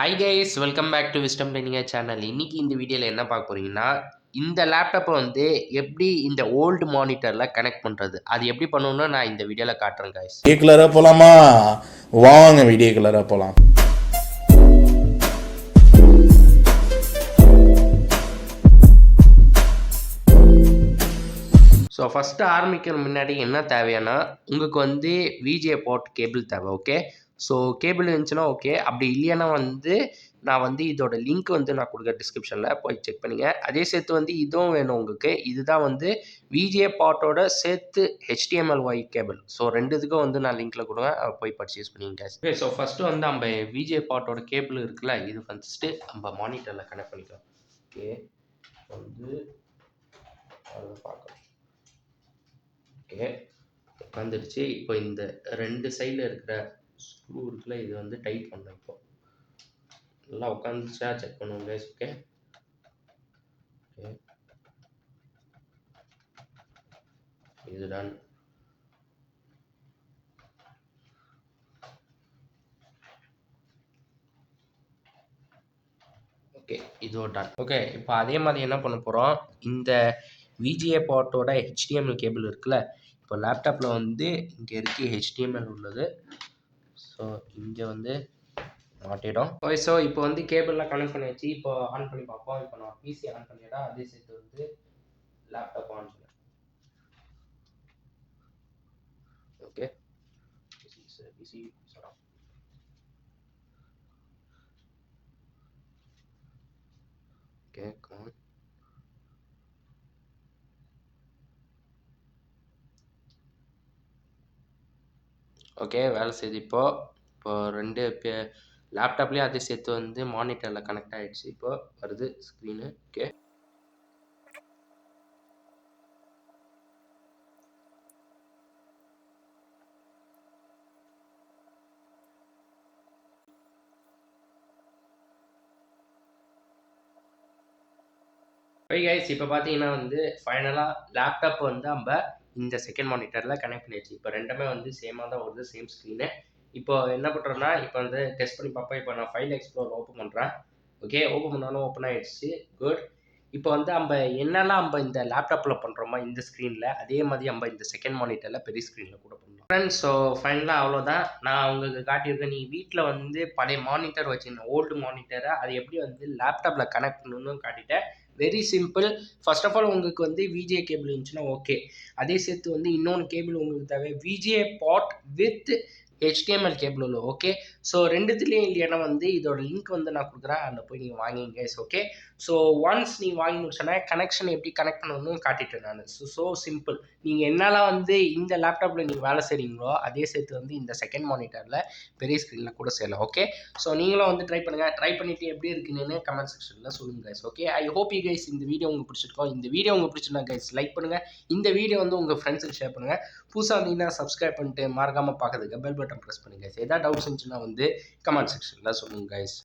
Hi guys welcome back to Wisdom Training channel இன்னைக்கு இந்த வீடியோவில் என்ன பார்க்க போறீங்கன்னா இந்த லேப்டாப்பை வந்து எப்படி இந்த ஓல்டு மானிட்டரில் கனெக்ட் பண்ணுறது அது எப்படி பண்ணணும்னு நான் இந்த வீடியோவில் காட்டுறேன் கைஸ் வீடியோ கலராக போகலாமா வாங்க வீடியோ கலராக போகலாம் ஸோ ஃபஸ்ட்டு ஆரம்பிக்கிற முன்னாடி என்ன தேவையானா உங்களுக்கு வந்து விஜே போர்ட் கேபிள் தேவை ஓகே ஸோ கேபிள் இருந்துச்சுன்னா ஓகே அப்படி இல்லையானா வந்து நான் வந்து இதோட லிங்க் வந்து நான் கொடுக்குற டிஸ்கிரிப்ஷனில் போய் செக் பண்ணுங்கள் அதே சேர்த்து வந்து இதுவும் வேணும் உங்களுக்கு. இதுதான் வந்து விஜே பாட்டோட சேர்த்து ஹெச்டிஎம்எல் ஒய் கேபிள் ஸோ ரெண்டு இதுக்கும் வந்து நான் லிங்க்கில் கொடுங்க. போய் பர்ச்சேஸ் பண்ணிங்க ஓகே ஸோ ஃபஸ்ட்டு வந்து நம்ம விஜே பாட்டோட கேபிள் இருக்குல்ல இது ஃபஸ்ட்டு நம்ம மானிட்டரில் கனெக்ட் பண்ணிக்கலாம். ஓகே வந்து அதை பார்க்கலாம். ஓகே. உட்காந்துருச்சு இப்போ இந்த ரெண்டு சைடில் இருக்கிற ஸ்க்ரூ இருக்குல்ல இது வந்து டைட் பண்ணேன் இப்போ. நல்லா உட்காந்துச்சா செக் பண்ணுவோம் கேஸ் ஓகே ஓகே இதுதான் ஓகே இதோ டன் ஓகே இப்போ அதே மாதிரி என்ன பண்ண போகிறோம் இந்த விஜிஏ பாட்டோட ஹெச்டிஎம்எல் கேபிள் இருக்குல்ல இப்போ லேப்டாப்பில் வந்து இங்கே இருக்கு ஹெச்டிஎம்எல் உள்ளது. ஸோ இங்கே வந்து மாட்டிடும் ஓகே ஸோ இப்போ வந்து கேபிள்லாம் கனெக்ட் பண்ணி வச்சு இப்போ ஆன் பண்ணி பார்ப்போம். இப்போ நான் பிசி ஆன் பண்ணிடா அதே சேர்த்து வந்து லேப்டாப் ஆன் பண்ணேன் ஓகே பிசி ஓகே ஓகே வேலை செய்யுது இப்போது இப்போது ரெண்டு லேப்டாப்லேயும் அதே சேர்த்து வந்து மானிட்டரில் கனெக்ட் ஆகிடுச்சு இப்போது வருது ஸ்க்ரீனு ஓகே. ஓகே கைஸ் இப்போ பார்த்தீங்கன்னா வந்து ஃபைனலாக லேப்டாப் வந்து நம்ம இந்த செகண்ட் மானிட்டரில் கனெக்ட் பண்ணியாச்சு. இப்போ ரெண்டுமே வந்து சேமாக தான் வருது சேம் ஸ்க்ரீனு இப்போ என்ன பண்ணுறேன்னா இப்போ வந்து டெஸ்ட் பண்ணி பார்ப்போம் இப்போ நான் ஃபைல் எக்ஸ்ப்ளோர் ஓப்பன் பண்ணுறேன் ஓகே ஓப்பன் பண்ணாலும் ஓப்பன் ஆகிடுச்சு குட் இப்போ வந்து நம்ம என்னெல்லாம் நம்ம இந்த லேப்டாப்பில் பண்ணுறோமோ இந்த ஸ்க்ரீனில் அதே மாதிரி நம்ம இந்த செகண்ட் மானிட்டரில் பெரிய ஸ்க்ரீனில் கூட பண்ணலாம். ஃப்ரெண்ட்ஸ் ஸோ ஃபைனலாக அவ்வளோதான் நான் உங்களுக்கு காட்டியிருக்கேன் நீ வீட்டில் வந்து பழைய மானிட்டர் வச்சுருந்தேன் ஓல்டு மானிட்டரை அது எப்படி வந்து லேப்டாப்பில் கனெக்ட் பண்ணணும்னு காட்டிட்டேன். Very simple first of all உங்களுக்கு வந்து விஜே கேபிள் இருந்துச்சுன்னா ஓகே அதே சேர்த்து வந்து இன்னொன்று கேபிள் உங்களுக்கு தேவை. VJ port with HDML cable உள்ள ஓகே ஸோ ரெண்டுத்துலேயும் இல்லைன்னா வந்து இதோட லிங்க் வந்து நான் கொடுக்குறேன். அதில் போய் நீங்கள் வாங்கிங்க இஸ் ஓகே ஸோ ஒன்ஸ் நீ வாங்கி முடிச்சோன்னா கனெக்ஷன் எப்படி கனெக்ட் பண்ணணும்னு காட்டிட்டேன் நான். ஸோ ஸோ சிம்பிள் நீங்கள் என்னெல்லாம் வந்து இந்த லேப்டாப்பில் நீங்கள் வேலை செய்கிறீங்களோ அதே சேர்த்து வந்து இந்த செகண்ட் மானிட்டரில் பெரிய ஸ்க்ரீனில் கூட செய்யலாம் ஓகே ஸோ நீங்களும் வந்து ட்ரை பண்ணுங்கள் ட்ரை பண்ணிவிட்டு எப்படி இருக்குன்னு கமெண்ட் செக்ஷனில் சொல்லுங்கள் guys okay I hope you guys இந்த வீடியோ உங்களுக்கு பிடிச்சிருக்கோம். இந்த வீடியோ உங்களுக்கு பிடிச்சிருந்தா கைஸ் லைக் பண்ணுங்கள் இந்த வீடியோ வந்து உங்கள் ஃப்ரெண்ட்ஸுக்கு ஷேர் பண்ணுங்கள் புதுசாக வந்தீங்கன்னா சப்ஸ்கிரைப் பண்ணிட்டு மறக்காமல் பார்க்குறதுக்கு பெல் பட்டன் பட்டன் ப்ரெஸ் பண்ணுங்கள் ஏதாவது டவுட்ஸ் இருந்துச்சுன்னா வந்து கமெண்ட் செக்ஷனில் சொல்லுங்கள் கைஸ்